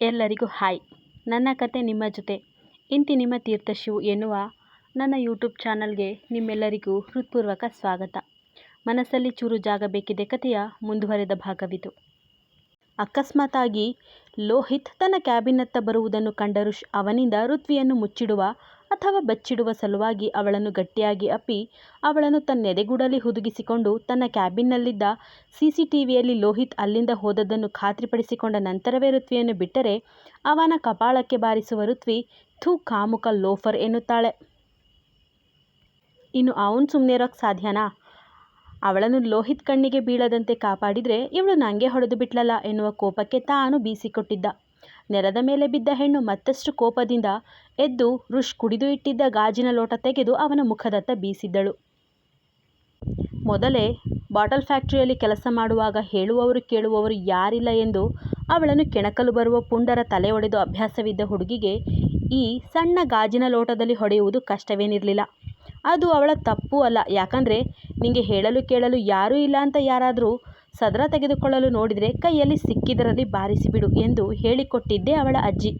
ಎಲ್ಲರಿಗೂ ಹಾಯ್. ನನ್ನ ಕತೆ ನಿಮ್ಮ ಜೊತೆ. ಇಂತಿ ನಿಮ್ಮ ತೀರ್ಥಶಿವು ಎನ್ನುವ ನನ್ನ ಯೂಟ್ಯೂಬ್ ಚಾನಲ್ಗೆ ನಿಮ್ಮೆಲ್ಲರಿಗೂ ಹೃತ್ಪೂರ್ವಕ ಸ್ವಾಗತ. ಮನಸ್ಸಲ್ಲಿ ಚೂರು ಜಾಗ ಬೇಕಿದೆ ಕಥೆಯ ಮುಂದುವರೆದ ಭಾಗವಿದು. ಅಕಸ್ಮಾತಾಗಿ ಲೋಹಿತ್ ತನ್ನ ಕ್ಯಾಬಿನತ್ತ ಬರುವುದನ್ನು ಕಂಡ ಋಷ್ ಅವನಿಂದ ಋತ್ವಿಯನ್ನು ಮುಚ್ಚಿಡುವ ಅಥವಾ ಬಚ್ಚಿಡುವ ಸಲುವಾಗಿ ಅವಳನ್ನು ಗಟ್ಟಿಯಾಗಿ ಅಪ್ಪಿ, ಅವಳನ್ನು ತನ್ನೆದೆಗೂಡಲಿ ಹುದುಗಿಸಿಕೊಂಡು ತನ್ನ ಕ್ಯಾಬಿನ್ನಲ್ಲಿದ್ದ ಸಿಸಿಟಿವಿಯಲ್ಲಿ ಲೋಹಿತ್ ಅಲ್ಲಿಂದ ಹೋದದ್ದನ್ನು ಖಾತ್ರಿಪಡಿಸಿಕೊಂಡ ನಂತರವೇ ಋತ್ವಿಯನ್ನು ಬಿಟ್ಟರೆ ಅವನ ಕಪಾಳಕ್ಕೆ ಬಾರಿಸುವ ಋತ್ವಿ ಥೂ ಕಾಮುಕ ಲೋಫರ್ ಎನ್ನುತ್ತಾಳೆ. ಇನ್ನು ಅವನು ಸುಮ್ಮನೆ ಇರೋಕ್ಕೆ ಸಾಧ್ಯನಾ? ಅವಳನ್ನು ಲೋಹಿತ್ ಕಣ್ಣಿಗೆ ಬೀಳದಂತೆ ಕಾಪಾಡಿದರೆ ಇವಳು ನನಗೆ ಹೊಡೆದು ಬಿಟ್ಲಲ್ಲ ಎನ್ನುವ ಕೋಪಕ್ಕೆ ತಾನು ಬೀಸಿಕೊಟ್ಟಿದ್ದ. ನೆಲದ ಮೇಲೆ ಬಿದ್ದ ಹೆಣ್ಣು ಮತ್ತಷ್ಟು ಕೋಪದಿಂದ ಎದ್ದು ರುಷ್ ಕುಡಿದು ಇಟ್ಟಿದ್ದ ಗಾಜಿನ ಲೋಟ ತೆಗೆದು ಅವನ ಮುಖದತ್ತ ಬೀಸಿದ್ದಳು. ಮೊದಲೇ ಬಾಟಲ್ ಫ್ಯಾಕ್ಟ್ರಿಯಲ್ಲಿ ಕೆಲಸ ಮಾಡುವಾಗ ಹೇಳುವವರು ಕೇಳುವವರು ಯಾರಿಲ್ಲ ಎಂದು ಅವಳನ್ನು ಕೆಣಕಲು ಬರುವ ಪುಂಡರ ತಲೆ ಒಡೆದು ಅಭ್ಯಾಸವಿದ್ದ ಹುಡುಗಿಗೆ ಈ ಸಣ್ಣ ಗಾಜಿನ ಲೋಟದಲ್ಲಿ ಹೊಡೆಯುವುದು ಕಷ್ಟವೇನಿರಲಿಲ್ಲ. ಅದು ಅವಳ ತಪ್ಪು ಅಲ್ಲ ಯಾಕಂದರೆ ನಿಮಗೆ ಹೇಳಲು ಕೇಳಲು ಯಾರೂ ಇಲ್ಲ ಅಂತ ಯಾರಾದ್ರೂ ಸದರ ತೆಗೆದುಕೊಳ್ಳಲು ನೋಡಿದರೆ ಕೈಯಲ್ಲಿ ಸಿಕ್ಕಿದರಲ್ಲಿ ಬಾರಿಸಿಬಿಡು ಎಂದು ಹೇಳಿಕೊಟ್ಟಿದ್ದೆ ಅವಳ ಅಜ್ಜಿ.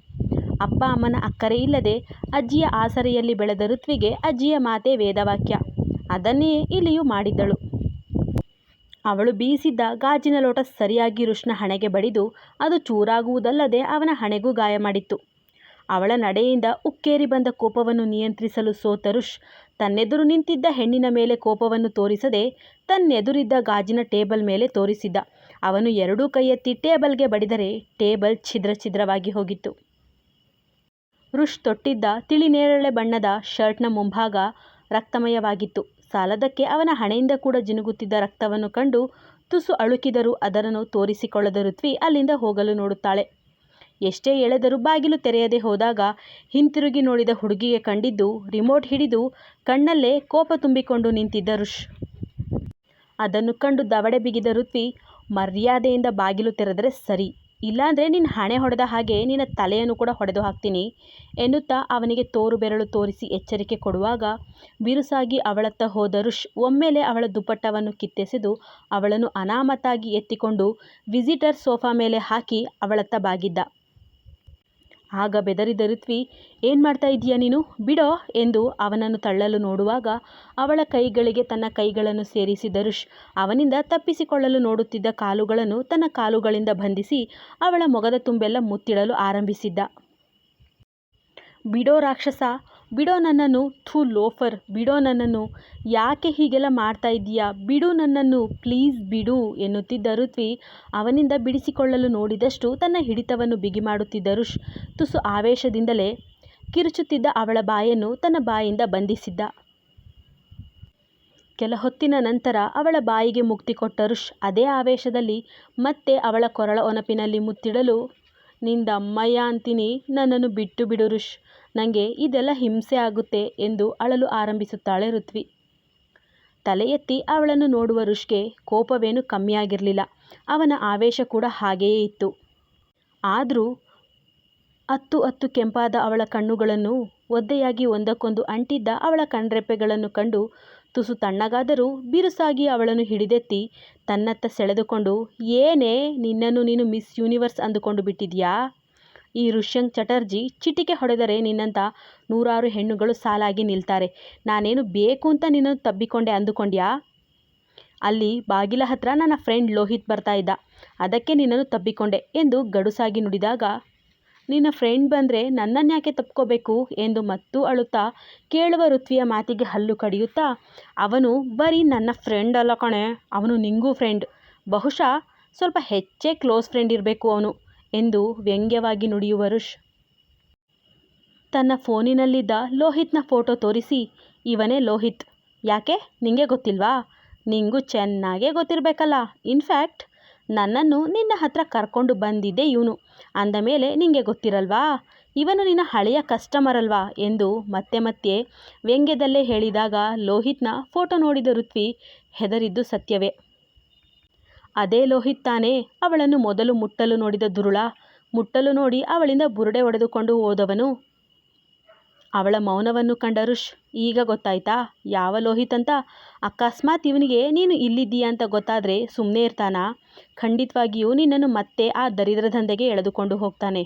ಅಪ್ಪ ಅಮ್ಮನ ಅಕ್ಕರೆ ಇಲ್ಲದೆ ಅಜ್ಜಿಯ ಆಸರೆಯಲ್ಲಿ ಬೆಳೆದ ಋತ್ವಿಗೆ ಅಜ್ಜಿಯ ಮಾತೆ ವೇದವಾಕ್ಯ. ಅದನ್ನೇ ಇಲ್ಲಿಯೂ ಮಾಡಿದ್ದಳು. ಅವಳು ಬೀಸಿದ್ದ ಗಾಜಿನ ಲೋಟ ಸರಿಯಾಗಿ ಋಷ್ನ ಹಣೆಗೆ ಬಡಿದು ಅದು ಚೂರಾಗುವುದಲ್ಲದೆ ಅವನ ಹಣೆಗೂ ಗಾಯ ಮಾಡಿತ್ತು. ಅವಳ ನಡೆಯಿಂದ ಉಕ್ಕೇರಿ ಬಂದ ಕೋಪವನ್ನು ನಿಯಂತ್ರಿಸಲು ಸೋತ ರುಷ್ ತನ್ನೆದುರು ನಿಂತಿದ್ದ ಹೆಣ್ಣಿನ ಮೇಲೆ ಕೋಪವನ್ನು ತೋರಿಸದೆ ತನ್ನೆದುರಿದ್ದ ಗಾಜಿನ ಟೇಬಲ್ ಮೇಲೆ ತೋರಿಸಿದ್ದ. ಅವನು ಎರಡೂ ಕೈಯೆತ್ತಿ ಟೇಬಲ್ಗೆ ಬಡಿದರೆ ಟೇಬಲ್ ಛಿದ್ರ ಛಿದ್ರವಾಗಿ ಹೋಗಿತ್ತು. ರುಷ್ ತೊಟ್ಟಿದ್ದ ತಿಳಿನೇರಳೆ ಬಣ್ಣದ ಶರ್ಟ್ನ ಮುಂಭಾಗ ರಕ್ತಮಯವಾಗಿತ್ತು. ಸಾಲದಕ್ಕೆ ಅವನ ಹಣೆಯಿಂದ ಕೂಡ ಜಿನುಗುತ್ತಿದ್ದ ರಕ್ತವನ್ನು ಕಂಡು ತುಸು ಅಳುಕಿದರೂ ಅದರನ್ನು ತೋರಿಸಿಕೊಳ್ಳದ ಋತ್ವಿ ಅಲ್ಲಿಂದ ಹೋಗಲು ನೋಡುತ್ತಾಳೆ. ಎಷ್ಟೇ ಎಳೆದರೂ ಬಾಗಿಲು ತೆರೆಯದೆ ಹೋದಾಗ ಹಿಂತಿರುಗಿ ನೋಡಿದ ಹುಡುಗಿಗೆ ಕಂಡಿದ್ದು, ರಿಮೋಟ್ ಹಿಡಿದು ಕಣ್ಣಲ್ಲೇ ಕೋಪ ತುಂಬಿಕೊಂಡು ನಿಂತಿದ್ದ ರುಷ್ ಅದನ್ನು ಕಂಡು ದವಡೆ ಬಿಗಿದ ಋತ್ವಿ ಮರ್ಯಾದೆಯಿಂದ ಬಾಗಿಲು ತೆರೆದರೆ ಸರಿ, ಇಲ್ಲಾಂದ್ರೆ ನಿನ್ನ ಹಣೆ ಹೊಡೆದ ಹಾಗೆ ನಿನ್ನ ತಲೆಯನ್ನು ಕೂಡ ಹೊಡೆದು ಹಾಕ್ತೀನಿ ಎನ್ನುತ್ತಾ ಅವನಿಗೆ ತೋರು ಬೆರಳು ತೋರಿಸಿ ಎಚ್ಚರಿಕೆ ಕೊಡುವಾಗ ಬಿರುಸಾಗಿ ಅವಳತ್ತ ಹೋದ ಋಷ್ ಒಮ್ಮೆಲೆ ಅವಳ ದುಪ್ಪಟ್ಟವನ್ನು ಕಿತ್ತೆಸೆದು ಅವಳನ್ನು ಅನಾಮತಾಗಿ ಎತ್ತಿಕೊಂಡು ವಿಸಿಟರ್ ಸೋಫಾ ಮೇಲೆ ಹಾಕಿ ಅವಳತ್ತ ಬಾಗಿದ್ದ. ಆಗ ಬೆದರಿದ ಋತ್ವಿ ಏನು ಮಾಡ್ತಾ ಇದ್ದೀಯ ನೀನು ಬಿಡೋ ಎಂದು ಅವನನ್ನು ತಳ್ಳಲು ನೋಡುವಾಗ ಅವಳ ಕೈಗಳಿಗೆ ತನ್ನ ಕೈಗಳನ್ನು ಸೇರಿಸಿ ಋಷ್ ಅವನಿಂದ ತಪ್ಪಿಸಿಕೊಳ್ಳಲು ನೋಡುತ್ತಿದ್ದ ಕಾಲುಗಳನ್ನು ತನ್ನ ಕಾಲುಗಳಿಂದ ಬಂಧಿಸಿ ಅವಳ ಮೊಗದ ತುಂಬೆಲ್ಲ ಮುತ್ತಿಡಲು ಆರಂಭಿಸಿದ್ದ. ಬಿಡೋ ರಾಕ್ಷಸ ಬಿಡೋ ನನ್ನನ್ನು, ಥೂ ಲೋಫರ್, ಬಿಡೋ ನನ್ನನ್ನು. ಯಾಕೆ ಹೀಗೆಲ್ಲ ಮಾಡ್ತಾ ಇದ್ದೀಯಾ? ಬಿಡು ನನ್ನನ್ನು, ಪ್ಲೀಸ್ ಬಿಡು ಎನ್ನುತ್ತಿದ್ದ ಋತ್ವಿ ಅವನಿಂದ ಬಿಡಿಸಿಕೊಳ್ಳಲು ನೋಡಿದಷ್ಟು ತನ್ನ ಹಿಡಿತವನ್ನು ಬಿಗಿಮಾಡುತ್ತಿದ್ದ ಋಷ್ ತುಸು ಆವೇಶದಿಂದಲೇ ಕಿರುಚುತ್ತಿದ್ದ ಅವಳ ಬಾಯನ್ನು ತನ್ನ ಬಾಯಿಂದ ಬಂಧಿಸಿದ್ದ. ಕೆಲ ಹೊತ್ತಿನ ನಂತರ ಅವಳ ಬಾಯಿಗೆ ಮುಕ್ತಿ ಕೊಟ್ಟ ಋಷ್ ಅದೇ ಆವೇಶದಲ್ಲಿ ಮತ್ತೆ ಅವಳ ಕೊರಳ ಒನಪಿನಲ್ಲಿ ಮುತ್ತಿಡಲು, ನಿಂದಮ್ಮಯ್ಯ ಅಂತೀನಿ, ನನ್ನನ್ನು ಬಿಟ್ಟು ಬಿಡು ಋಷ್. ನಂಗೆ ಇದೆಲ್ಲ ಹಿಂಸೆ ಆಗುತ್ತೆ ಎಂದು ಅಳಲು ಆರಂಭಿಸುತ್ತಾಳೆ ಋತ್ವಿ. ತಲೆ ಎತ್ತಿ ಅವಳನ್ನು ನೋಡುವ ಋಷ್ಗೆ ಕೋಪವೇನು ಕಮ್ಮಿಯಾಗಿರಲಿಲ್ಲ ಅವನ ಆವೇಶ ಕೂಡ ಹಾಗೆಯೇ ಇತ್ತು. ಆದರೂ ಅತ್ತು ಅತ್ತು ಕೆಂಪಾದ ಅವಳ ಕಣ್ಣುಗಳನ್ನು ಒದ್ದೆಯಾಗಿ ಒಂದಕ್ಕೊಂದು ಅಂಟಿದ್ದ ಅವಳ ಕಣ್ರೆಪ್ಪೆಗಳನ್ನು ಕಂಡು ತುಸು ತಣ್ಣಗಾದರೂ ಬಿರುಸಾಗಿ ಅವಳನ್ನು ಹಿಡಿದೆತ್ತಿ ತನ್ನತ್ತ ಸೆಳೆದುಕೊಂಡು, ಏನೇ, ನಿನ್ನನ್ನು ನೀನು ಮಿಸ್ ಯೂನಿವರ್ಸ್ ಅಂದುಕೊಂಡು ಬಿಟ್ಟಿದ್ಯಾ ಈ ಋಷ್ಯಂಕ್ ಚಟರ್ಜಿ ಚಿಟಿಕೆ ಹೊಡೆದರೆ ನಿನ್ನಂಥ ನೂರಾರು ಹೆಣ್ಣುಗಳು ಸಾಲಾಗಿ ನಿಲ್ತಾರೆ. ನಾನೇನು ಬೇಕು ಅಂತ ನಿನ್ನನ್ನು ತಬ್ಬಿಕೊಂಡೆ ಅಂದುಕೊಂಡ್ಯಾ? ಅಲ್ಲಿ ಬಾಗಿಲ ಹತ್ರ ನನ್ನ ಫ್ರೆಂಡ್ ಲೋಹಿತ್ ಬರ್ತಾ ಇದ್ದ. ಅದಕ್ಕೆ ನಿನ್ನನ್ನು ತಬ್ಬಿಕೊಂಡೆ ಎಂದು ಗಡುಸಾಗಿ ನುಡಿದಾಗ, ನಿನ್ನ ಫ್ರೆಂಡ್ ಬಂದ್ರೆ ನನ್ನನ್ಯಾಕೆ ತಪ್ಕೋಬೇಕು ಎಂದು ಮತ್ತೂ ಅಳುತ್ತಾ ಕೇಳುವ ಋತ್ವಿಯ ಮಾತಿಗೆ ಹಲ್ಲು ಕಡಿಯುತ್ತಾ, ಅವನು, ಬರೀ ನನ್ನ ಫ್ರೆಂಡ್ ಅಲ್ಲ ಕಣೆ, ಅವನು ನಿಂಗೂ ಫ್ರೆಂಡ್. ಬಹುಶಃ ಸ್ವಲ್ಪ ಹೆಚ್ಚೇ ಕ್ಲೋಸ್ ಫ್ರೆಂಡ್ ಇರಬೇಕು ಅವನು. ಎಂದು ವ್ಯಂಗ್ಯವಾಗಿ ನುಡಿಯುವ ರುಷ್ ತನ್ನ ಫೋನಿನಲ್ಲಿದ್ದ ಲೋಹಿತ್ನ ಫೋಟೋ ತೋರಿಸಿ, ಇವನೇ ಲೋಹಿತ್. ಯಾಕೆ? ನಿಂಗೆ ಗೊತ್ತಿಲ್ವಾ? ನಿಂಗೂ ಚೆನ್ನಾಗೇ ಗೊತ್ತಿರಬೇಕಲ್ಲ. ಇನ್ಫ್ಯಾಕ್ಟ್ ನನ್ನನ್ನು ನಿನ್ನ ಹತ್ರ ಕರ್ಕೊಂಡು ಬಂದಿದ್ದೆ ಇವನು. ಅಂದ ಮೇಲೆ, ನಿಂಗೆ ಗೊತ್ತಿರಲ್ವಾ? ಇವನು ನಿನ್ನ ಹಳೆಯ ಕಸ್ಟಮರ್ ಅಲ್ವಾ? ಎಂದು ಮತ್ತೆ ಮತ್ತೆ ವ್ಯಂಗ್ಯದಲ್ಲೇ ಹೇಳಿದಾಗ ಲೋಹಿತ್ನ ಫೋಟೋ ನೋಡಿದ ಋತ್ವಿ ಹೆದರಿದ್ದು ಸತ್ಯವೇ. ಅದೇ ಲೋಹಿತ್ ತಾನೇ ಅವಳನ್ನು ಮೊದಲು ಮುಟ್ಟಲು ನೋಡಿದ ದುರುಳ. ಮುಟ್ಟಲು ನೋಡಿ ಅವಳಿಂದ ಬುರುಡೆ ಒಡೆದುಕೊಂಡು ಹೋದವನು. ಅವಳ ಮೌನವನ್ನು ಕಂಡ ಋಷ್, ಈಗ ಗೊತ್ತಾಯ್ತಾ? ಯಾವ ಲೋಹಿತ್ ಅಂತ? ಅಕಸ್ಮಾತ್ ಇವನಿಗೆ ನೀನು ಇಲ್ಲಿದ್ದೀಯಾ ಅಂತ ಗೊತ್ತಾದರೆ ಸುಮ್ಮನೆ ಇರ್ತಾನಾ? ಖಂಡಿತವಾಗಿಯೂ ನಿನ್ನನ್ನು ಮತ್ತೆ ಆ ದರಿದ್ರ ದಂಧೆಗೆ ಎಳೆದುಕೊಂಡು ಹೋಗ್ತಾನೆ.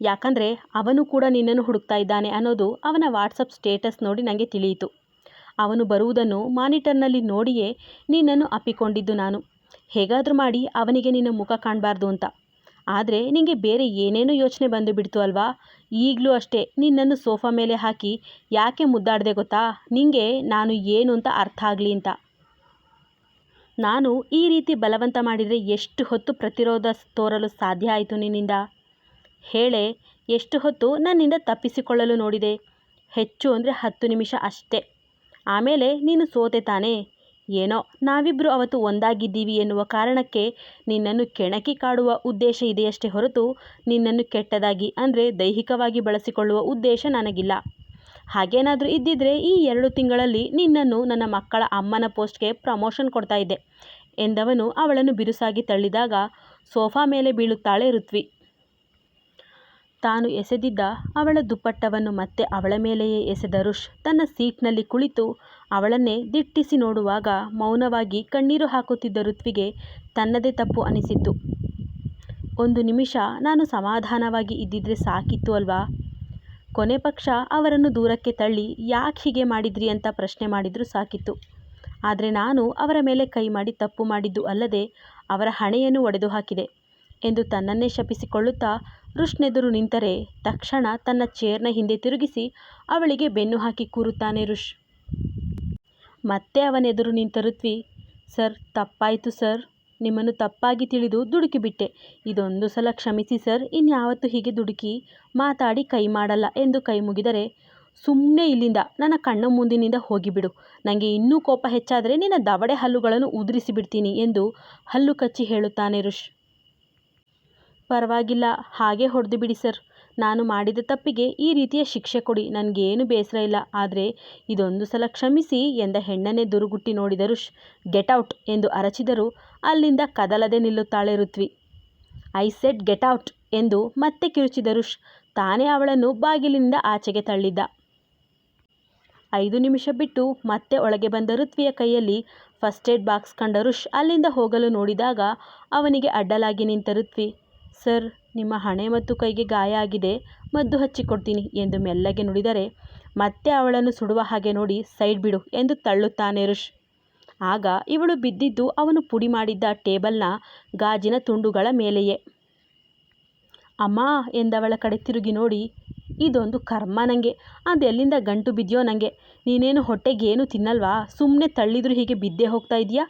ಯಾಕಂದರೆ ಅವನು ಕೂಡ ನಿನ್ನನ್ನು ಹುಡುಕ್ತಾ ಇದ್ದಾನೆ ಅನ್ನೋದು ಅವನ ವಾಟ್ಸಪ್ ಸ್ಟೇಟಸ್ ನೋಡಿ ನನಗೆ ತಿಳಿಯಿತು. ಅವನು ಬರುವುದನ್ನು ಮಾನಿಟರ್ನಲ್ಲಿ ನೋಡಿಯೇ, ನಿನ್ನನ್ನು ಅಪ್ಪಿಕೊಂಡಿದ್ದು ನಾನು. ಹೇಗಾದರೂ ಮಾಡಿ ಅವನಿಗೆ ನಿನ್ನ ಮುಖ ಕಾಣಬಾರ್ದು ಅಂತ. ಆದರೆ ನಿನಗೆ ಬೇರೆ ಏನೇನೋ ಯೋಚನೆ ಬಂದು ಬಿಡ್ತು ಅಲ್ವಾ? ಈಗಲೂ ಅಷ್ಟೇ, ನಿನ್ನನ್ನು ಸೋಫಾ ಮೇಲೆ ಹಾಕಿ ಯಾಕೆ ಮುದ್ದಾಡಿದೆ ಗೊತ್ತಾ? ನಿನಗೆ ನಾನು ಏನು ಅಂತ ಅರ್ಥ ಆಗಲಿ ಅಂತ. ನಾನು ಈ ರೀತಿ ಬಲವಂತ ಮಾಡಿದರೆ ಎಷ್ಟು ಹೊತ್ತು ಪ್ರತಿರೋಧ ತೋರಲು ಸಾಧ್ಯ ಆಯಿತು ನಿನ್ನಿಂದ? ಹೇಳೆ, ಎಷ್ಟು ಹೊತ್ತು ನನ್ನಿಂದ ತಪ್ಪಿಸಿಕೊಳ್ಳಲು ನೋಡಿದೆ? ಹೆಚ್ಚು ಅಂದರೆ ಹತ್ತು ನಿಮಿಷ ಅಷ್ಟೇ. ಆಮೇಲೆ ನೀನು ಸೋತೆ ತಾನೆ? ಏನೋ ನಾವಿಬ್ಬರು ಅವತ್ತು ಒಂದಾಗಿದ್ದೀವಿ ಎನ್ನುವ ಕಾರಣಕ್ಕೆ ನಿನ್ನನ್ನು ಕೆಣಕಿ ಕಾಡುವ ಉದ್ದೇಶ ಇದೆಯಷ್ಟೇ ಹೊರತು ನಿನ್ನನ್ನು ಕೆಟ್ಟದಾಗಿ ಅಂದರೆ ದೈಹಿಕವಾಗಿ ಬಳಸಿಕೊಳ್ಳುವ ಉದ್ದೇಶ ನನಗಿಲ್ಲ. ಹಾಗೇನಾದರೂ ಇದ್ದಿದ್ದರೆ ಈ ಎರಡು ತಿಂಗಳಲ್ಲಿ ನಿನ್ನನ್ನು ನನ್ನ ಮಕ್ಕಳ ಅಮ್ಮನ ಪೋಸ್ಟ್ಗೆ ಪ್ರಮೋಷನ್ ಕೊಡ್ತಾ ಇದ್ದೆ ಎಂದವನು ಅವಳನ್ನು ಬಿರುಸಾಗಿ ತಳ್ಳಿದಾಗ ಸೋಫಾ ಮೇಲೆ ಬೀಳುತ್ತಾಳೆ ಋತ್ವಿ. ತಾನು ಎಸೆದಿದ್ದ ಅವಳ ದುಪ್ಪಟ್ಟವನ್ನು ಮತ್ತೆ ಅವಳ ಮೇಲೆಯೇ ಎಸೆದ ರುಷ್ ತನ್ನ ಸೀಟ್ನಲ್ಲಿ ಕುಳಿತು ಅವಳನ್ನೇ ದಿಟ್ಟಿಸಿ ನೋಡುವಾಗ ಮೌನವಾಗಿ ಕಣ್ಣೀರು ಹಾಕುತ್ತಿದ್ದ ಋತ್ವಿಗೆ ತನ್ನದೇ ತಪ್ಪು ಅನಿಸಿತ್ತು. ಒಂದು ನಿಮಿಷ ನಾನು ಸಮಾಧಾನವಾಗಿ ಇದ್ದಿದ್ರೆ ಸಾಕಿತ್ತು ಅಲ್ವಾ? ಕೊನೆ ಪಕ್ಷ ಅವರನ್ನು ದೂರಕ್ಕೆ ತಳ್ಳಿ ಯಾಕೆ ಹೀಗೆ ಮಾಡಿದ್ರಿ ಅಂತ ಪ್ರಶ್ನೆ ಮಾಡಿದರೂ ಸಾಕಿತ್ತು. ಆದರೆ ನಾನು ಅವರ ಮೇಲೆ ಕೈ ಮಾಡಿ ತಪ್ಪು ಮಾಡಿದ್ದು ಅಲ್ಲದೆ ಅವರ ಹಣೆಯನ್ನು ಒಡೆದು ಹಾಕಿದೆ ಎಂದು ತನ್ನನ್ನೇ ಶಪಿಸಿಕೊಳ್ಳುತ್ತಾ ರುಷ್ನೆದುರು ನಿಂತರೆ ತಕ್ಷಣ ತನ್ನ ಚೇರ್ನ ಹಿಂದೆ ತಿರುಗಿಸಿ ಅವಳಿಗೆ ಬೆನ್ನು ಹಾಕಿ ಕೂರುತ್ತಾನೆ ರುಷ್ ಮತ್ತೆ ಅವನೆದುರು ನಿಂತ ಋತ್ವಿ, ಸರ್, ತಪ್ಪಾಯಿತು ಸರ್. ನಿಮ್ಮನ್ನು ತಪ್ಪಾಗಿ ತಿಳಿದು ದುಡುಕಿಬಿಟ್ಟೆ ಇದೊಂದು ಸಲ ಕ್ಷಮಿಸಿ ಸರ್. ಇನ್ಯಾವತ್ತು ಹೀಗೆ ದುಡುಕಿ ಮಾತಾಡಿ ಕೈ ಮಾಡಲ್ಲ ಎಂದು ಕೈ ಮುಗಿದರೆ ಸುಮ್ಮನೆ ಇಲ್ಲಿಂದ ನನ್ನ ಕಣ್ಣು ಮುಂದಿನಿಂದ ಹೋಗಿಬಿಡು. ನನಗೆ ಇನ್ನೂ ಕೋಪ ಹೆಚ್ಚಾದರೆ ನಿನ್ನ ದವಡೆ ಹಲ್ಲುಗಳನ್ನು ಉದುರಿಸಿಬಿಡ್ತೀನಿ ಎಂದು ಹಲ್ಲು ಕಚ್ಚಿ ಹೇಳುತ್ತಾನೆ ರುಷ್ ಪರವಾಗಿಲ್ಲ, ಹಾಗೆ ಹೊಡೆದು ಬಿಡಿ ಸರ್. ನಾನು ಮಾಡಿದ ತಪ್ಪಿಗೆ ಈ ರೀತಿಯ ಶಿಕ್ಷೆ ಕೊಡಿ, ನನಗೇನು ಬೇಸರ ಇಲ್ಲ. ಆದರೆ ಇದೊಂದು ಸಲ ಕ್ಷಮಿಸಿ ಎಂದ ಹೆಣ್ಣನ್ನೇ ದುರುಗುಟ್ಟಿ ನೋಡಿದರು ಗೆಟ್ ಔಟ್ ಎಂದು ಅರಚಿದರು. ಅಲ್ಲಿಂದ ಕದಲದೆ ನಿಲ್ಲುತ್ತಾಳೆ Ritvi. I said get out ಎಂದು ಮತ್ತೆ ಕಿರುಚಿದರು ತಾನೇ ಅವಳನ್ನು ಬಾಗಿಲಿನಿಂದ ಆಚೆಗೆ ತಳ್ಳಿದ್ದ. ಐದು ನಿಮಿಷ ಬಿಟ್ಟು ಮತ್ತೆ ಒಳಗೆ ಬಂದ ಋತ್ವಿಯ ಕೈಯಲ್ಲಿ ಫಸ್ಟ್ ಏಡ್ ಬಾಕ್ಸ್ ಕಂಡ ಋಷ್ ಅಲ್ಲಿಂದ ಹೋಗಲು ನೋಡಿದಾಗ ಅವನಿಗೆ ಅಡ್ಡಲಾಗಿ ನಿಂತ ಋತ್ವಿ ಸರ್, ನಿಮ್ಮ ಹಣೆ ಮತ್ತು ಕೈಗೆ ಗಾಯ ಆಗಿದೆ, ಮದ್ದು ಹಚ್ಚಿಕೊಡ್ತೀನಿ ಎಂದು ಮೆಲ್ಲಗೆ ನುಡಿದರೆ, ಮತ್ತೆ ಅವಳನ್ನು ಸುಡುವ ಹಾಗೆ ನೋಡಿ, ಸೈಡ್ ಬಿಡು ಎಂದು ತಳ್ಳುತ್ತಾನೆ ರುಷ್ ಆಗ ಇವಳು ಬಿದ್ದಿದ್ದು ಅವನು ಪುಡಿ ಮಾಡಿದ್ದ ಟೇಬಲ್ನ ಗಾಜಿನ ತುಂಡುಗಳ ಮೇಲೆಯೇ. ಅಮ್ಮ ಎಂದವಳ ಕಡೆ ತಿರುಗಿ ನೋಡಿ, ಇದೊಂದು ಕರ್ಮ ನನಗೆ ಅದೆಲ್ಲಿಂದ ಗಂಟು ಬಿದ್ಯೋ ನನಗೆ ನೀನೇನು ಹೊಟ್ಟೆಗೇನು ತಿನ್ನಲ್ವಾ ಸುಮ್ಮನೆ ತಳ್ಳಿದ್ರು ಹೀಗೆ ಬಿದ್ದೇ ಹೋಗ್ತಾ ಇದೆಯಾ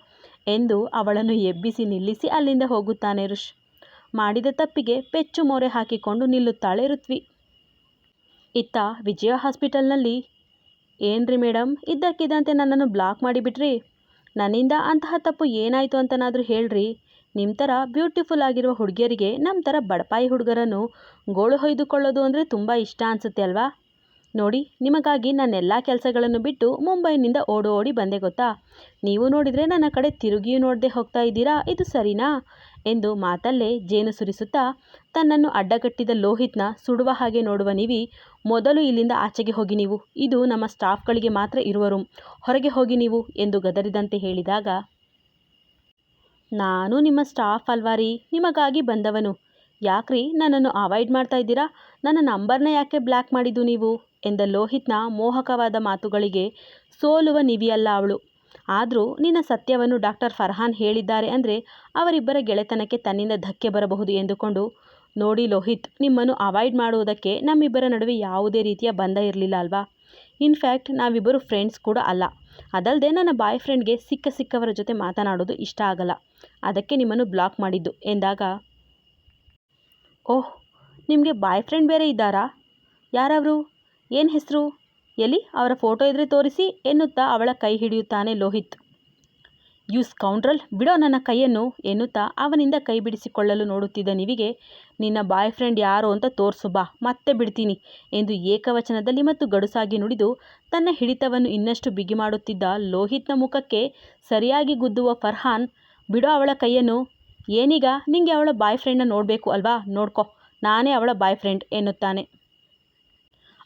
ಎಂದು ಅವಳನ್ನು ಎಬ್ಬಿಸಿ ನಿಲ್ಲಿಸಿ ಅಲ್ಲಿಂದ ಹೋಗುತ್ತಾನೆ ರುಷ್ ಮಾಡಿದ ತಪ್ಪಿಗೆ ಪೆಚ್ಚು ಮೊರೆ ಹಾಕಿಕೊಂಡು ನಿಲ್ಲುತ್ತಾಳೆ ಋತ್ವಿ. ಇತ್ತ ವಿಜಯ ಹಾಸ್ಪಿಟಲ್ನಲ್ಲಿ, ಏನ್ರಿ ಮೇಡಮ್ ಇದ್ದಕ್ಕಿದ್ದಂತೆ ನನ್ನನ್ನು ಬ್ಲಾಕ್ ಮಾಡಿಬಿಟ್ರಿ. ನನ್ನಿಂದ ಅಂತಹ ತಪ್ಪು ಏನಾಯಿತು ಅಂತನಾದರೂ ಹೇಳ್ರಿ. ನಿಮ್ಮ ಥರ ಬ್ಯೂಟಿಫುಲ್ ಆಗಿರುವ ಹುಡುಗಿಯರಿಗೆ ನಮ್ಮ ಥರ ಬಡಪಾಯಿ ಹುಡುಗರನ್ನು ಗೋಳು ಹೊಯ್ದುಕೊಳ್ಳೋದು ಅಂದರೆ ತುಂಬ ಇಷ್ಟ ಅನಿಸುತ್ತೆ ಅಲ್ವಾ? ನೋಡಿ, ನಿಮಗಾಗಿ ನನ್ನೆಲ್ಲ ಕೆಲಸಗಳನ್ನು ಬಿಟ್ಟು ಮುಂಬೈನಿಂದ ಓಡಿ ಓಡಿ ಬಂದೆ ಗೊತ್ತಾ? ನೀವು ನೋಡಿದರೆ ನನ್ನ ಕಡೆ ತಿರುಗಿಯೂ ನೋಡದೆ ಹೋಗ್ತಾ ಇದ್ದೀರಾ? ಇದು ಸರಿನಾ? ಎಂದು ಮಾತಲ್ಲೇ ಜೇನು ಸುರಿಸುತ್ತಾ ತನ್ನನ್ನು ಅಡ್ಡಗಟ್ಟಿದ ಲೋಹಿತ್ನ ಸುಡುವ ಹಾಗೆ ನೋಡುವ ನಿವಿ, ಮೊದಲು ಇಲ್ಲಿಂದ ಆಚೆಗೆ ಹೋಗಿ ನೀವು. ಇದು ನಮ್ಮ ಸ್ಟಾಫ್ಗಳಿಗೆ ಮಾತ್ರ ಇರುವ ರೂಮ್. ಹೊರಗೆ ಹೋಗಿ ನೀವು ಎಂದು ಗದರಿದಂತೆ ಹೇಳಿದಾಗ, ನಾನು ನಿಮ್ಮ ಸ್ಟಾಫ್ ಅಲ್ವಾರಿ ನಿಮಗಾಗಿ ಬಂದವನು. ಯಾಕ್ರಿ ನನ್ನನ್ನು ಅವಾಯ್ಡ್ ಮಾಡ್ತಾ ಇದ್ದೀರಾ? ನನ್ನ ನಂಬರ್ನ ಯಾಕೆ ಬ್ಲ್ಯಾಕ್ ಮಾಡಿದ್ದು ನೀವು? ಎಂದ ಲೋಹಿತ್ನ ಮೋಹಕವಾದ ಮಾತುಗಳಿಗೆ ಸೋಲುವ ನಿವಿಯಲ್ಲ ಅವಳು. ಆದರೂ ನಿನ್ನ ಸತ್ಯವನ್ನು ಡಾಕ್ಟರ್ ಫರ್ಹಾನ್ ಹೇಳಿದ್ದಾರೆ ಅಂದರೆ ಅವರಿಬ್ಬರ ಗೆಳೆತನಕ್ಕೆ ತನ್ನಿಂದ ಧಕ್ಕೆ ಬರಬಹುದು ಎಂದುಕೊಂಡು, ನೋಡಿ ಲೋಹಿತ್, ನಿಮ್ಮನ್ನು ಅವಾಯ್ಡ್ ಮಾಡುವುದಕ್ಕೆ ನಮ್ಮಿಬ್ಬರ ನಡುವೆ ಯಾವುದೇ ರೀತಿಯ ಬಂಧ ಇರಲಿಲ್ಲ ಅಲ್ವಾ? ಇನ್ಫ್ಯಾಕ್ಟ್ ನಾವಿಬ್ಬರು ಫ್ರೆಂಡ್ಸ್ ಕೂಡ ಅಲ್ಲ. ಅದಲ್ಲದೆ ನನ್ನ ಬಾಯ್ ಫ್ರೆಂಡ್ಗೆ ಸಿಕ್ಕ ಸಿಕ್ಕವರ ಜೊತೆ ಮಾತನಾಡೋದು ಇಷ್ಟ ಆಗಲ್ಲ. ಅದಕ್ಕೆ ನಿಮ್ಮನ್ನು ಬ್ಲಾಕ್ ಮಾಡಿದ್ದು, ಎಂದಾಗ, ಓಹ್, ನಿಮಗೆ ಬಾಯ್ ಫ್ರೆಂಡ್ ಬೇರೆ ಇದ್ದಾರಾ? ಯಾರವರು? ಏನು ಹೆಸರು? ಎಲ್ಲಿ ಅವರ ಫೋಟೋ ಇದ್ರೆ ತೋರಿಸಿ ಎನ್ನುತ್ತಾ ಅವಳ ಕೈ ಹಿಡಿಯುತ್ತಾನೆ ಲೋಹಿತ್. ಯು ಸ್ಕೌಂಡ್ರಲ್, ಬಿಡೋ ನನ್ನ ಕೈಯನ್ನು, ಎನ್ನುತ್ತಾ ಅವನಿಂದ ಕೈ ಬಿಡಿಸಿಕೊಳ್ಳಲು ನೋಡುತ್ತಿದ್ದ ನಿವಿಗೆ, ನಿನ್ನ ಬಾಯ್ ಫ್ರೆಂಡ್ ಯಾರು ಅಂತ ತೋರಿಸು ಬಾ, ಮತ್ತೆ ಬಿಡ್ತೀನಿ, ಎಂದು ಏಕವಚನದಲ್ಲಿ ಮತ್ತು ಗಡುಸಾಗಿ ನುಡಿದು ತನ್ನ ಹಿಡಿತವನ್ನು ಇನ್ನಷ್ಟು ಬಿಗಿ ಮಾಡುತ್ತಿದ್ದ ಲೋಹಿತ್ನ ಮುಖಕ್ಕೆ ಸರಿಯಾಗಿ ಗುದ್ದುವ ಫರ್ಹಾನ್, ಬಿಡೋ ಅವಳ ಕೈಯನ್ನು, ಏನೀಗ ನಿಂಗೆ ಅವಳ ಬಾಯ್ ಫ್ರೆಂಡ್ನ ನೋಡಬೇಕು ಅಲ್ವಾ, ನೋಡ್ಕೊ, ನಾನೇ ಅವಳ ಬಾಯ್ ಫ್ರೆಂಡ್, ಎನ್ನುತ್ತಾನೆ.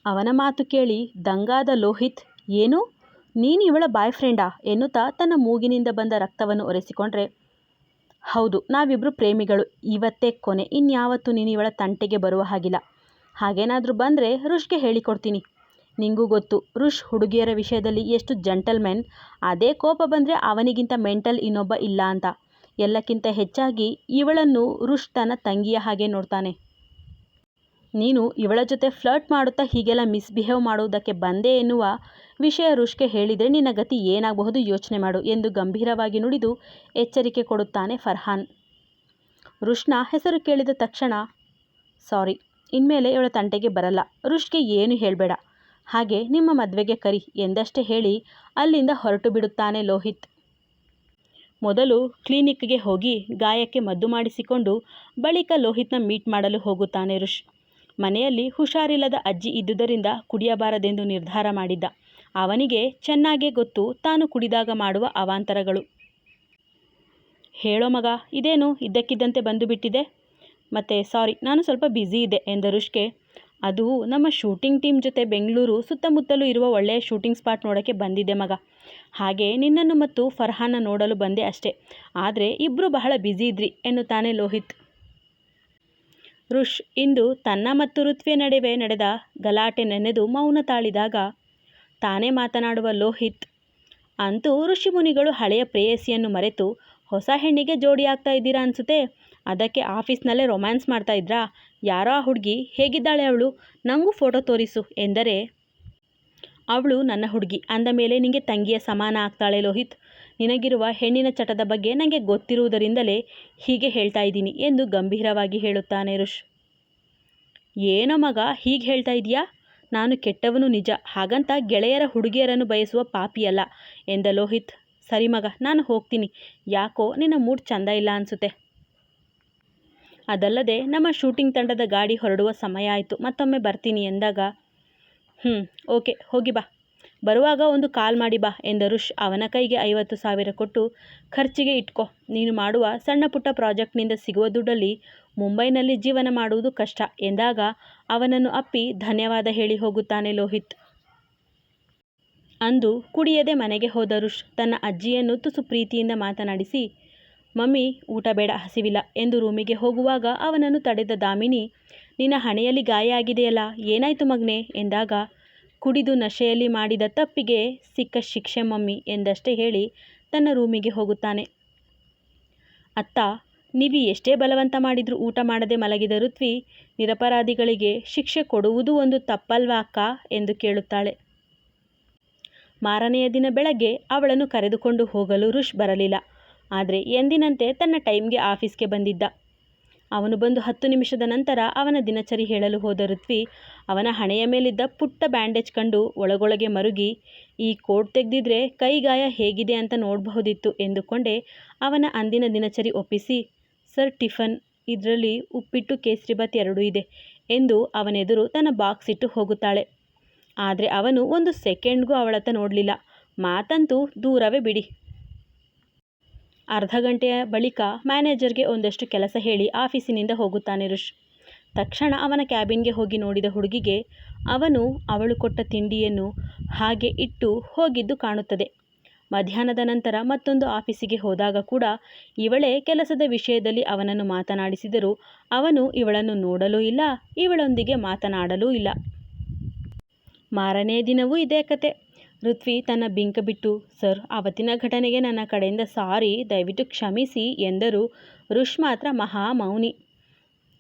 ಅವನ ಮಾತು ಕೇಳಿ ದಂಗಾದ ಲೋಹಿತ್, ಏನು? ನೀನು ಇವಳ ಬಾಯ್ ಫ್ರೆಂಡಾ ಎನ್ನುತ್ತಾ ತನ್ನ ಮೂಗಿನಿಂದ ಬಂದ ರಕ್ತವನ್ನು ಒರೆಸಿಕೊಂಡ್ರೆ. ಹೌದು ನಾವಿಬ್ಬರು ಪ್ರೇಮಿಗಳು. ಇವತ್ತೇ ಕೊನೆ. ಇನ್ಯಾವತ್ತೂ ನೀನು ಇವಳ ತಂಟೆಗೆ ಬರುವ ಹಾಗಿಲ್ಲ. ಹಾಗೇನಾದರೂ ಬಂದರೆ ರುಷ್ಗೆ ಹೇಳಿಕೊಡ್ತೀನಿ. ನಿಂಗೂ ಗೊತ್ತು, ರುಷ್ ಹುಡುಗಿಯರ ವಿಷಯದಲ್ಲಿ ಎಷ್ಟು ಜಂಟಲ್ಮೆನ್ ಅದೇ ಕೋಪ ಬಂದರೆ ಅವನಿಗಿಂತ ಮೆಂಟಲ್ ಇನ್ನೊಬ್ಬ ಇಲ್ಲ ಅಂತ. ಎಲ್ಲಕ್ಕಿಂತ ಹೆಚ್ಚಾಗಿ ಇವಳನ್ನು ರುಷ್ ತನ್ನ ತಂಗಿಯ ಹಾಗೆ ನೋಡ್ತಾನೆ. ನೀನು ಇವಳ ಜೊತೆ ಫ್ಲರ್ಟ್ ಮಾಡುತ್ತಾ ಹೀಗೆಲ್ಲ ಮಿಸ್ಬಿಹೇವ್ ಮಾಡುವುದಕ್ಕೆ ಬಂದೆ ಎನ್ನುವ ವಿಷಯ ರುಷ್ಕೆ ಹೇಳಿದರೆ ನಿನ್ನ ಗತಿ ಏನಾಗಬಹುದು ಯೋಚನೆ ಮಾಡು ಎಂದು ಗಂಭೀರವಾಗಿ ನುಡಿದು ಎಚ್ಚರಿಕೆ ಕೊಡುತ್ತಾನೆ ಫರ್ಹಾನ್. ರುಷ್ನ ಹೆಸರು ಕೇಳಿದ ತಕ್ಷಣ, ಸಾರಿ, ಇನ್ಮೇಲೆ ಇವಳ ತಂಟೆಗೆ ಬರಲ್ಲ. ರುಷ್ಗೆ ಏನು ಹೇಳಬೇಡ. ಹಾಗೆ ನಿಮ್ಮ ಮದುವೆಗೆ ಕರಿ ಎಂದಷ್ಟೇ ಹೇಳಿ ಅಲ್ಲಿಂದ ಹೊರಟು ಬಿಡುತ್ತಾನೆ ಲೋಹಿತ್. ಮೊದಲು ಕ್ಲಿನಿಕ್ಗೆ ಹೋಗಿ ಗಾಯಕ್ಕೆ ಮದ್ದು ಮಾಡಿಸಿಕೊಂಡು ಬಳಿಕ ಲೋಹಿತ್ನ ಮೀಟ್ ಮಾಡಲು ಹೋಗುತ್ತಾನೆ ರುಷ್. ಮನೆಯಲ್ಲಿ ಹುಷಾರಿಲ್ಲದ ಅಜ್ಜಿ ಇದ್ದುದರಿಂದ ಕುಡಿಯಬಾರದೆಂದು ನಿರ್ಧಾರ ಮಾಡಿದ್ದ. ಅವನಿಗೆ ಚೆನ್ನಾಗೇ ಗೊತ್ತು, ತಾನು ಕುಡಿದಾಗ ಮಾಡುವ ಅವಾಂತರಗಳು. ಹೇಳೋ ಮಗ, ಇದೇನು ಇದ್ದಕ್ಕಿದ್ದಂತೆ ಬಂದು ಬಿಟ್ಟಿದೆ ಮತ್ತು ಸಾರಿ, ನಾನು ಸ್ವಲ್ಪ ಬ್ಯುಸಿ ಇದೆ, ಎಂದ ರುಷ್ಕೆ. ಅದು ನಮ್ಮ ಶೂಟಿಂಗ್ ಟೀಮ್ ಜೊತೆ ಬೆಂಗಳೂರು ಸುತ್ತಮುತ್ತಲೂ ಇರುವ ಒಳ್ಳೆಯ ಶೂಟಿಂಗ್ ಸ್ಪಾಟ್ ನೋಡೋಕ್ಕೆ ಬಂದಿದ್ದೆ ಮಗ. ಹಾಗೆ ನಿನ್ನನ್ನು ಮತ್ತು ಫರ್ಹಾನ ನೋಡಲು ಬಂದೆ ಅಷ್ಟೇ. ಆದರೆ ಇಬ್ಬರು ಬಹಳ ಬ್ಯುಸಿ ಇದ್ರಿ, ಎನ್ನುತ್ತಾನೆ ಲೋಹಿತ್. ರುಷ್ ಇಂದು ತನ್ನ ಮತ್ತು ಋತ್ವಿಯ ನಡುವೆ ನಡೆದ ಗಲಾಟೆ ನೆನೆದು ಮೌನ ತಾಳಿದಾಗ ತಾನೇ ಮಾತನಾಡುವ ಲೋಹಿತ್, ಅಂತೂ ಋಷಿಮುನಿಗಳು ಹಳೆಯ ಪ್ರೇಯಸಿಯನ್ನು ಮರೆತು ಹೊಸ ಹೆಣ್ಣಿಗೆ ಜೋಡಿ ಆಗ್ತಾ ಇದ್ದೀರಾ ಅನಿಸುತ್ತೆ? ಅದಕ್ಕೆ ಆಫೀಸ್ನಲ್ಲೇ ರೊಮ್ಯಾನ್ಸ್ ಮಾಡ್ತಾ ಇದ್ರಾ? ಯಾರೋ ಆ ಹುಡುಗಿ ಹೇಗಿದ್ದಾಳೆ ಅವಳು? ನನಗೂ ಫೋಟೋ ತೋರಿಸು ಎಂದರೆ ಅವಳು ನನ್ನ ಹುಡುಗಿ. ಅಂದ ಮೇಲೆ ನಿನಗೆ ತಂಗಿಯ ಸಮಾನ ಆಗ್ತಾಳೆ ಲೋಹಿತ್? ನಿನಗಿರುವ ಹೆಣ್ಣಿನ ಚಟದ ಬಗ್ಗೆ ನನಗೆ ಗೊತ್ತಿರುವುದರಿಂದಲೇ ಹೀಗೆ ಹೇಳ್ತಾ ಇದ್ದೀನಿ ಎಂದು ಗಂಭೀರವಾಗಿ ಹೇಳುತ್ತಾನೆ ರುಷ್ ಏನೋ ಮಗ, ಹೀಗೆ ಹೇಳ್ತಾ ಇದೀಯಾ ನಾನು ಕೆಟ್ಟವನು ನಿಜ, ಹಾಗಂತ ಗೆಳೆಯರ ಹುಡುಗಿಯರನ್ನು ಬಯಸುವ ಪಾಪಿಯಲ್ಲ ಎಂದ ಲೋಹಿತ್. ಸರಿ ಮಗ, ನಾನು ಹೋಗ್ತೀನಿ. ಯಾಕೋ ನಿನ್ನ ಮೂಡ್ ಚಂದ ಇಲ್ಲ ಅನಿಸುತ್ತೆ. ಅದಲ್ಲದೆ ನಮ್ಮ ಶೂಟಿಂಗ್ ತಂಡದ ಗಾಡಿ ಹೊರಡುವ ಸಮಯ ಆಯಿತು, ಮತ್ತೊಮ್ಮೆ ಬರ್ತೀನಿ ಎಂದಾಗ ಹ್ಞೂ ಓಕೆ, ಹೋಗಿ ಬಾ. ಬರುವಾಗ ಒಂದು ಕಾಲ್ ಮಾಡಿ ಬಾ ಎಂದ ರುಷ್ ಅವನ ಕೈಗೆ ಐವತ್ತು ಸಾವಿರ ಕೊಟ್ಟು ಖರ್ಚಿಗೆ ಇಟ್ಕೋ. ನೀನು ಮಾಡುವ ಸಣ್ಣ ಪುಟ್ಟ ಪ್ರಾಜೆಕ್ಟ್ನಿಂದ ಸಿಗುವ ದುಡ್ಡಲ್ಲಿ ಮುಂಬೈನಲ್ಲಿ ಜೀವನ ಮಾಡುವುದು ಕಷ್ಟ ಎಂದಾಗ ಅವನನ್ನು ಅಪ್ಪಿ ಧನ್ಯವಾದ ಹೇಳಿ ಹೋಗುತ್ತಾನೆ ಲೋಹಿತ್. ಅಂದು ಕುಡಿಯದೆ ಮನೆಗೆ ಹೋದ ರುಷ್ ತನ್ನ ಅಜ್ಜಿಯನ್ನು ತುಸು ಪ್ರೀತಿಯಿಂದ ಮಾತನಾಡಿಸಿ ಮಮ್ಮಿ, ಊಟ ಬೇಡ, ಹಸಿವಿಲ್ಲ ಎಂದು ರೂಮಿಗೆ ಹೋಗುವಾಗ ಅವನನ್ನು ತಡೆದ ದಾಮಿನಿ, ನಿನ್ನ ಹಣೆಯಲ್ಲಿ ಗಾಯ ಆಗಿದೆಯಲ್ಲ, ಏನಾಯಿತು ಮಗ್ನೆ? ಎಂದಾಗ, ಕುಡಿದು ನಶೆಯಲ್ಲಿ ಮಾಡಿದ ತಪ್ಪಿಗೆ ಸಿಕ್ಕ ಶಿಕ್ಷೆ ಮಮ್ಮಿ ಎಂದಷ್ಟೇ ಹೇಳಿ ತನ್ನ ರೂಮಿಗೆ ಹೋಗುತ್ತಾನೆ. ಅತ್ತ, ನೀವು ಎಷ್ಟೇ ಬಲವಂತ ಮಾಡಿದರೂ ಊಟ ಮಾಡದೆ ಮಲಗಿದ ಋತ್ವಿ ನಿರಪರಾಧಿಗಳಿಗೆ ಶಿಕ್ಷೆ ಕೊಡುವುದು ಒಂದು ತಪ್ಪಲ್ವಾ ಅಕ್ಕ? ಎಂದು ಕೇಳುತ್ತಾಳೆ. ಮಾರನೆಯ ದಿನ ಬೆಳಗ್ಗೆ ಅವಳನ್ನು ಕರೆದುಕೊಂಡು ಹೋಗಲು ರುಷ್ ಬರಲಿಲ್ಲ. ಆದರೆ ಎಂದಿನಂತೆ ತನ್ನ ಟೈಮ್ಗೆ ಆಫೀಸ್ಗೆ ಬಂದಿದ್ದ. ಅವನು ಬಂದು ಹತ್ತು ನಿಮಿಷದ ನಂತರ ಅವನ ದಿನಚರಿ ಹೇಳಲು ಹೋದ ಋತ್ವಿ ಅವನ ಹಣೆಯ ಮೇಲಿದ್ದ ಪುಟ್ಟ ಬ್ಯಾಂಡೇಜ್ ಕಂಡು ಒಳಗೊಳಗೆ ಮರುಗಿ, ಈ ಕೋಟ್ ತೆಗೆದಿದ್ರೆ ಕೈಗಾಯ ಹೇಗಿದೆ ಅಂತ ನೋಡಬಹುದಿತ್ತು ಎಂದುಕೊಂಡೇ ಅವನ ಅಂದಿನ ದಿನಚರಿ ಒಪ್ಪಿಸಿ, ಸರ್ ಟಿಫನ್, ಇದರಲ್ಲಿ ಉಪ್ಪಿಟ್ಟು ಕೇಸರಿಬಾತ್ ಎರಡೂ ಇದೆ ಎಂದು ಅವನೆದುರು ತನ್ನ ಬಾಕ್ಸ್ ಇಟ್ಟು ಹೋಗುತ್ತಾಳೆ. ಆದರೆ ಅವನು ಒಂದು ಸೆಕೆಂಡ್ಗೂ ಅವಳತ್ತ ನೋಡಲಿಲ್ಲ. ಮಾತಂತೂ ದೂರವೇ ಬಿಡಿ. ಅರ್ಧ ಗಂಟೆಯ ಬಳಿಕ ಮ್ಯಾನೇಜರ್ಗೆ ಒಂದಷ್ಟು ಕೆಲಸ ಹೇಳಿ ಆಫೀಸಿನಿಂದ ಹೋಗುತ್ತಾನೆ ರುಷ್ ತಕ್ಷಣ ಅವನ ಕ್ಯಾಬಿನ್ಗೆ ಹೋಗಿ ನೋಡಿದ ಹುಡುಗಿಗೆ, ಅವನು ಅವಳು ಕೊಟ್ಟ ತಿಂಡಿಯನ್ನು ಹಾಗೆ ಇಟ್ಟು ಹೋಗಿದ್ದು ಕಾಣುತ್ತದೆ. ಮಧ್ಯಾಹ್ನದ ನಂತರ ಮತ್ತೊಂದು ಆಫೀಸಿಗೆ ಹೋದಾಗ ಕೂಡ ಇವಳೇ ಕೆಲಸದ ವಿಷಯದಲ್ಲಿ ಅವನನ್ನು ಮಾತನಾಡಿಸಿದರೂ ಅವನು ಇವಳನ್ನು ನೋಡಲೂ ಇಲ್ಲ, ಇವಳೊಂದಿಗೆ ಮಾತನಾಡಲೂ ಇಲ್ಲ. ಮಾರನೇ ದಿನವೂ ಇದೇ ಕತೆ. ಋತ್ವಿ ತನ್ನ ಬಿಂಕ ಬಿಟ್ಟು, ಸರ್, ಆವತ್ತಿನ ಘಟನೆಗೆ ನನ್ನ ಕಡೆಯಿಂದ ಸಾರಿ, ದಯವಿಟ್ಟು ಕ್ಷಮಿಸಿ ಎಂದರು ರುಷ್ ಮಾತ್ರ ಮಹಾ ಮೌನಿ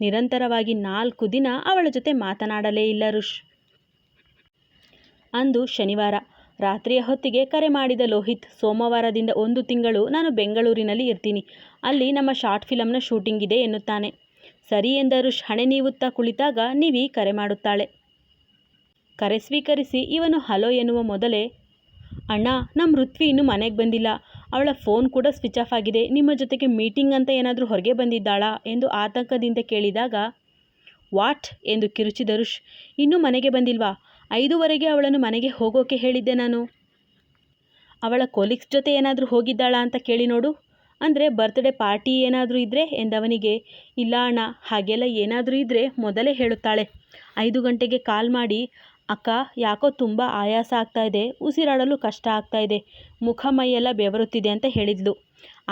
ನಿರಂತರವಾಗಿ ನಾಲ್ಕು ದಿನ ಅವಳ ಜೊತೆ ಮಾತನಾಡಲೇ ಇಲ್ಲ ರುಷ್ ಅಂದು ಶನಿವಾರ, ರಾತ್ರಿಯ ಹೊತ್ತಿಗೆ ಕರೆ ಮಾಡಿದ ಲೋಹಿತ್, ಸೋಮವಾರದಿಂದ ಒಂದು ತಿಂಗಳು ನಾನು ಬೆಂಗಳೂರಿನಲ್ಲಿ ಇರ್ತೀನಿ. ಅಲ್ಲಿ ನಮ್ಮ ಶಾರ್ಟ್ ಫಿಲಮ್ನ ಶೂಟಿಂಗ್ ಇದೆ ಎನ್ನುತ್ತಾನೆ. ಸರಿ ಎಂದ ರುಷ್ ಹಣೆ ನೀವುತ್ತಾ ಕುಳಿತಾಗ ನೀವಿ ಕರೆ ಮಾಡುತ್ತಾಳೆ. ಕರೆ ಸ್ವೀಕರಿಸಿ ಇವನು ಹಲೋ ಎನ್ನುವ ಮೊದಲೇ, ಅಣ್ಣ ನಮ್ಮ ಋತ್ವಿ ಇನ್ನೂ ಮನೆಗೆ ಬಂದಿಲ್ಲ. ಅವಳ ಫೋನ್ ಕೂಡ ಸ್ವಿಚ್ ಆಫ್ ಆಗಿದೆ. ನಿಮ್ಮ ಜೊತೆಗೆ ಮೀಟಿಂಗ್ ಅಂತ ಏನಾದರೂ ಹೊರಗೆ ಬಂದಿದ್ದಾಳಾ? ಎಂದು ಆತಂಕದಿಂದ ಕೇಳಿದಾಗ, ವಾಟ್? ಎಂದು ಕಿರುಚಿ ರುಷ್ ಇನ್ನೂ ಮನೆಗೆ ಬಂದಿಲ್ವಾ? ಐದೂವರೆಗೆ ಅವಳನ್ನು ಮನೆಗೆ ಹೋಗೋಕೆ ಹೇಳಿದ್ದೆ ನಾನು. ಅವಳ ಕೊಲೀಗ್ಸ್ ಜೊತೆ ಏನಾದರೂ ಹೋಗಿದ್ದಾಳಾ ಅಂತ ಕೇಳಿ ನೋಡು. ಅಂದರೆ ಬರ್ತ್ಡೇ ಪಾರ್ಟಿ ಏನಾದರೂ ಇದ್ದರೆ ಎಂದವನಿಗೆ, ಇಲ್ಲ ಅಣ್ಣ, ಹಾಗೆಲ್ಲ ಏನಾದರೂ ಇದ್ದರೆ ಮೊದಲೇ ಹೇಳುತ್ತಾಳೆ. ಐದು ಗಂಟೆಗೆ ಕಾಲ್ ಮಾಡಿ ಅಕ್ಕ, ಯಾಕೋ ತುಂಬ ಆಯಾಸ ಆಗ್ತಾ ಇದೆ, ಉಸಿರಾಡಲು ಕಷ್ಟ ಆಗ್ತಾ ಇದೆ, ಮುಖ ಮೈಯೆಲ್ಲ ಬೆವರುತ್ತಿದೆ ಅಂತ ಹೇಳಿದ್ಲು.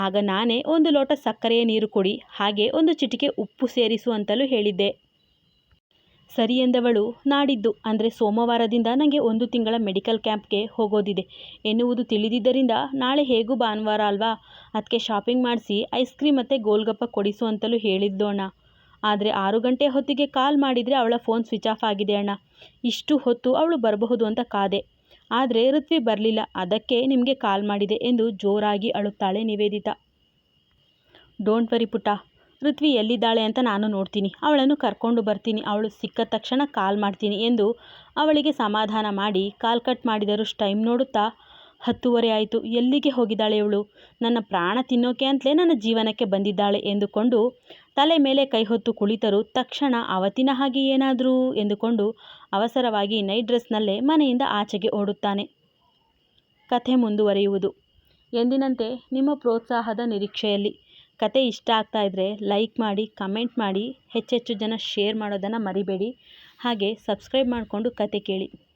ಆಗ ನಾನೇ ಒಂದು ಲೋಟ ಸಕ್ಕರೆಯ ನೀರು ಕೊಡಿ, ಹಾಗೆ ಒಂದು ಚಿಟಿಕೆ ಉಪ್ಪು ಸೇರಿಸು ಅಂತಲೂ ಹೇಳಿದ್ದೆ. ಸರಿ ಎಂದವಳು ನಾಡಿದ್ದು, ಅಂದರೆ ಸೋಮವಾರದಿಂದ ನನಗೆ ಒಂದು ತಿಂಗಳ ಮೆಡಿಕಲ್ ಕ್ಯಾಂಪ್ಗೆ ಹೋಗೋದಿದೆ. ಎನ್ನುವುದು ತಿಳಿದಿದ್ದರಿಂದ ನಾಳೆ ಹೇಗೂ ಭಾನುವಾರ ಅಲ್ವಾ ಅದಕ್ಕೆ ಶಾಪಿಂಗ್ ಮಾಡಿಸಿ, ಐಸ್ ಕ್ರೀಮ್ ಮತ್ತು ಗೋಲ್ಗಪ್ಪ ಕೊಡಿಸು ಅಂತಲೂ ಹೇಳಿದ್ಲು ಅಣ್ಣ ಆದರೆ ಆರು ಗಂಟೆ ಹೊತ್ತಿಗೆ ಕಾಲ್ ಮಾಡಿದರೆ ಅವಳ ಫೋನ್ ಸ್ವಿಚ್ ಆಫ್ ಆಗಿದೆ ಅಣ್ಣ. ಇಷ್ಟು ಹೊತ್ತು ಅವಳು ಬರಬಹುದು ಅಂತ ಕಾದೆ. ಆದರೆ ಋತ್ವಿ ಬರಲಿಲ್ಲ. ಅದಕ್ಕೆ ನಿಮಗೆ ಕಾಲ್ ಮಾಡಿದೆ ಎಂದು ಜೋರಾಗಿ ಅಳುತ್ತಾಳೆ ನಿವೇದಿತ. ಡೋಂಟ್ ವರಿ ಪುಟ್ಟ. ಋತ್ವಿ ಎಲ್ಲಿದ್ದಾಳೆ ಅಂತ ನಾನು ನೋಡ್ತೀನಿ. ಅವಳನ್ನು ಕರ್ಕೊಂಡು ಬರ್ತೀನಿ. ಅವಳು ಸಿಕ್ಕ ತಕ್ಷಣ ಕಾಲ್ ಮಾಡ್ತೀನಿ ಎಂದು ಅವಳಿಗೆ ಸಮಾಧಾನ ಮಾಡಿ ಕಾಲ್ ಕಟ್ ಮಾಡಿದರೂ ಟೈಮ್ ನೋಡುತ್ತಾ ಹತ್ತುವರೆ ಆಯಿತು. ಎಲ್ಲಿಗೆ ಹೋಗಿದ್ದಾಳೆ ಇವಳು? ನನ್ನ ಪ್ರಾಣ ತಿನ್ನೋಕೆ ಅಂತಲೇ ನನ್ನ ಜೀವನಕ್ಕೆ ಬಂದಿದ್ದಾಳೆ ಎಂದುಕೊಂಡು ತಲೆ ಮೇಲೆ ಕೈ ಹೊತ್ತು ಕುಳಿತರು ತಕ್ಷಣ ಅವತ್ತಿನ ಹಾಗೆ ಏನಾದರೂ? ಎಂದುಕೊಂಡು ಅವಸರವಾಗಿ ನೈಟ್ ಡ್ರೆಸ್ನಲ್ಲೇ ಮನೆಯಿಂದ ಆಚೆಗೆ ಓಡುತ್ತಾನೆ. ಕಥೆ ಮುಂದುವರಿಯುವುದು. ಎಂದಿನಂತೆ ನಿಮ್ಮ ಪ್ರೋತ್ಸಾಹದ ನಿರೀಕ್ಷೆಯಲ್ಲಿ. ಕತೆ ಇಷ್ಟ ಆಗ್ತಾ ಇದ್ದರೆ ಲೈಕ್ ಮಾಡಿ, ಕಮೆಂಟ್ ಮಾಡಿ, ಹೆಚ್ಚೆಚ್ಚು ಜನ ಶೇರ್ ಮಾಡೋದನ್ನು ಮರಿಬೇಡಿ. ಹಾಗೆ ಸಬ್ಸ್ಕ್ರೈಬ್ ಮಾಡಿಕೊಂಡು ಕತೆ ಕೇಳಿ.